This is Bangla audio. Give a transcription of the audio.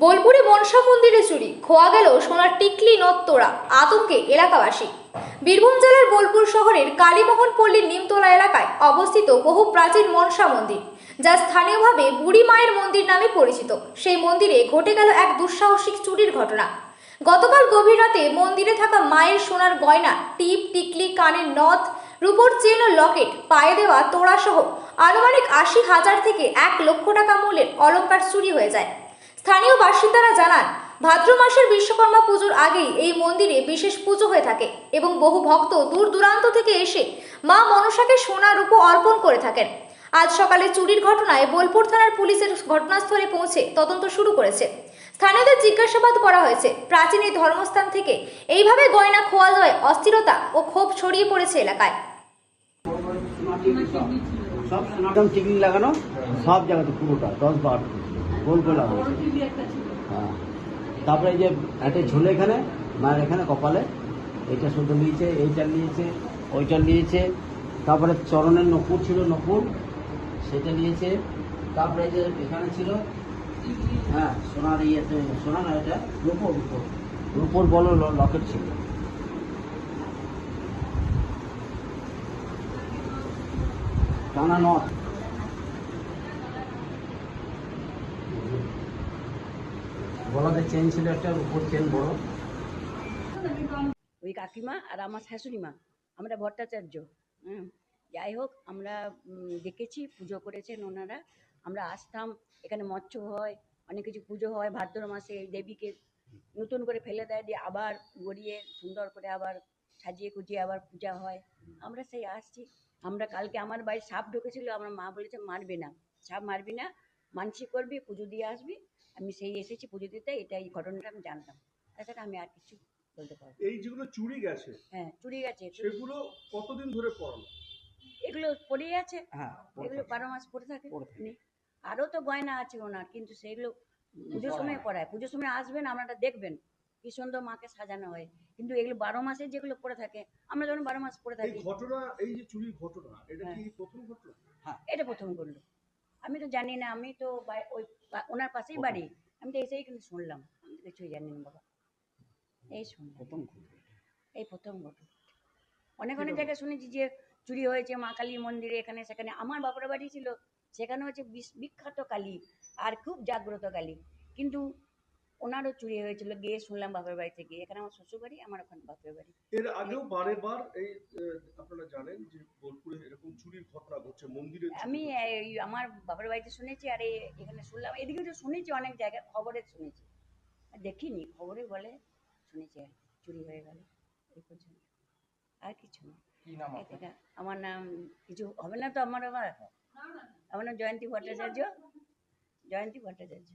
বোলপুরে মনসা মন্দিরে চুরি, খোয়া গেল সোনার টিকলি নত্তরা আতঙ্কে এলাকাবাসী। বীরভূম জেলার বোলপুর শহরের কালীমোহন পল্লীর নিমতলা এলাকায় অবস্থিত বহু প্রাচীন মনসা মন্দির, যা স্থানীয়ভাবে বুড়ি মায়ের মন্দির নামে পরিচিত। সেই মন্দিরে ঘটে গেল এক দুঃসাহসিক চুরির ঘটনা। গতকাল গভীর রাতে মন্দিরে থাকা মায়ের সোনার গয়না, টিপ, টিকলি, কানের নথ, রূপোর চেন ও লকেট, পায়ে দেওয়া তোড়া সহ আনুমানিক আশি হাজার থেকে এক লক্ষ টাকা মূল্যের অলংকার চুরি হয়ে যায়। স্থানীয় বাসিন্দারা জানান, ভাদ্র মাসের বিশ্বকর্মা পুজোর আগেই এই মন্দিরে বিশেষ পুজো হয়ে থাকে এবং বহু ভক্ত দূর দূরান্ত থেকে এসে মা মনসাকে সোনা রূপো অর্পণ করে থাকেন। আজ সকালে চুরির ঘটনায় বোলপুর থানার পুলিশের ঘটনাস্থলে পৌঁছে তদন্ত শুরু করেছে। স্থানীয়দের জিজ্ঞাসাবাদ করা হয়েছে, প্রাচীন এই ধর্মস্থান থেকে এইভাবে গয়না খোয়া যাওয়ায় অস্থিরতা ও ক্ষোভ ছড়িয়ে পড়েছে এলাকায়। সব লাগানো, সব জায়গাতে পুরোটা, দশ বার গোল করে লাগানো হ্যাঁ। তারপরে যে একটা ঝোলে এখানে মায়ের এখানে কপালে। এইটা শুধু নিয়েছে এইটা নিয়েছে ওইটা নিয়েছে। তারপরে চরণের নকুর ছিল নকুর সেটা নিয়েছে। তারপরে যে এখানে ছিল হ্যাঁ সোনার ইয়েতে সোনা না এটা? রূপোর রূপোর রূপোর বলো লকেট ছিল। টানা নথ গলাতে চেন ছিল একটা, উপর চেন বড়। ওই কাকিমা আর আমার শাশুড়ি মা, আমরা ভট্টাচার্য, হুম। যাই হোক, আমরা দেখেছি, পুজো করেছেন ওনারা। আমরা আসতাম, এখানে মৎস্য হয়, অনেক কিছু পুজো হয়, ভাদ্র মাসে দেবীকে নতুন করে ফেলে দেয়, দিয়ে আবার গড়িয়ে, সুন্দর করে আবার সাজিয়ে কুজিয়ে আবার পূজা হয়। আমরা সেই আসছি। আমরা কালকে আমার বাড়ি সাপ ঢুকেছিল, আমার মা বলেছে, মারবে না। সাপ মারবি না মানসিক করবি, পুজো দিয়ে আসবি। আমি সেই এসেছি পুজো দিতে এটা এই ঘটনাটা আমি জানতাম। তাছাড়া আমি আর কিছু বলতে পারব না। এই যেগুলো চুরি গেছে হ্যাঁ চুরি গেছে। সেগুলো কতদিন ধরে পড়ানো? এগুলো পড়েই আছে। হ্যাঁ এগুলো বারো মাস পড়ে থাকে। নে। আরও তো গয়না আছে ওনার কিন্তু সেগুলো পুজোর সময় পড়ায়। পুজোর সময় আসবেন আপনারা দেখবেন। কি সুন্দর মাকে সাজানো হয়। কিন্তু এগুলো বারো মাসে যেগুলো পড়ে থাকে আমরা যখন বারো মাস পড়ে এই থাকি। ঘটনা এই যে চুরির ঘটনা এটা হ্যাঁ। কি প্রথম ঘটনা? হ্যাঁ। এটা প্রথম করল আমি তো জানি না আমি তো ওই ওনার পাশেই বাড়ি। আমি তো এসেই কিন্তু শুনলাম। আমি তো কিছুই জানি না বাবা। এই শুনলাম। প্রথম এই প্রথম ঘটনা। অনেক অনেক জায়গায় শুনেছি যে চুরি হয়েছে মা কালী মন্দিরে এখানে সেখানে। আমার বাপের বাড়ি ছিল সেখানে হচ্ছে বিখ্যাত কালী আর খুব জাগ্রত কালী। কিন্তু ওনারও চুরি হয়েছিল গিয়ে শুনলাম বাপের বাড়িতে গিয়ে এখানে আমার শ্বশুর বাড়ি আমার ওখানে বাপের বাড়ি। এর আগেও বারে বার এই আপনারা জানেন যে বোলপুরে এরকম চুরির ঘটনা ঘটছে মন্দিরে আমি এই আমার বাপের বাড়িতে শুনেছি আর এখানে শুনলাম। এদিকে তো শুনেছি অনেক জায়গায় খবরে শুনেছি। আর দেখিনি খবরে বলে শুনেছি আর কি, চুরি হয়ে গেল। এই পর্যন্ত। আর কিছু না। এটা আমার নাম কিছু হবে না তো আমার আবার? আমার নাম জয়ন্তী ভট্টাচার্য। জয়ন্তী ভট্টাচার্য।